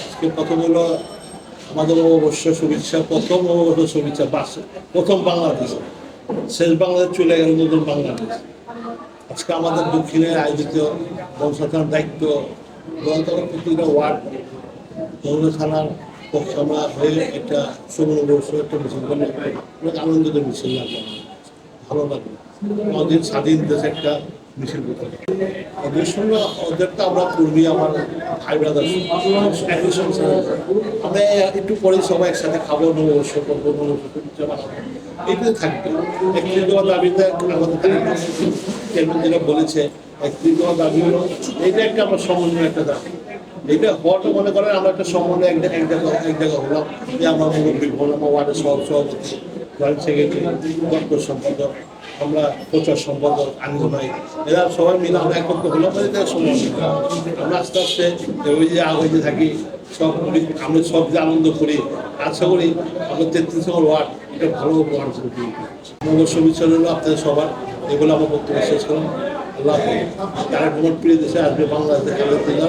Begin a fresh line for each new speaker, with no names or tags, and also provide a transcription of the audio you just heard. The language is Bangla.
আজকে প্রথম হলো আমাদের অবশ্য শুভেচ্ছা, প্রথম অবশ্য শুভেচ্ছা বাস, প্রথম বাংলাদেশ। শেষ বাংলাদেশ চলে গেল, নতুন বাংলাদেশ। আজকে আমাদের দক্ষিণে আয়োজিত বংশাথার দায়িত্ব গণতন্ত্র প্রতিটা ওয়ার্ড থানার আমরা হয়ে একটা বর্ষ একটা মিছিল করলে অনেক আনন্দিত মিছিল ভালো লাগল আমাদের স্বাধীন দেশে একটা মিছিল করতে ওদের সঙ্গে ওদের তো আমরা পূর্বে আমার ভাই ব্রাদার আমরা একটু পরে সবাই একসাথে খাব নববর্ষ করব নববর্ষ এইটাই থাকবে। একত্রিশ দফা দাবিতে আমাদের যেটা বলেছে দফা দাবি হলো একটা আমার সমন্বয় একটা দাবি। এটা হওয়াটা মনে করেন, আমরা একটা সমন্বয় এক জায়গায় এক জায়গায় হলাম। যে আমার মুরব্বী আমার ওয়ার্ডের সহ সভাপতি ওয়ার্ড সেক্রেটারি আমরা প্রচার সম্পাদক ভাই এরা সবাই মিলে আমরা একত্র হলাম এটা সময় আমরা আস্তে আস্তে ওই যে আগে থাকি, সব আমরা সব যে আনন্দ করি, আশা করি আমরা তেত্রিশ নম্বর ওয়ার্ড, এটা ভালো ওয়ার্ড হলো আপনাদের সবার, এগুলো আমার বক্তব্য শেষ করলাম। আল্লাহ তারা ভ্রমণ প্রিয় দেশে আসবে বাংলাদেশে খেলাধুলা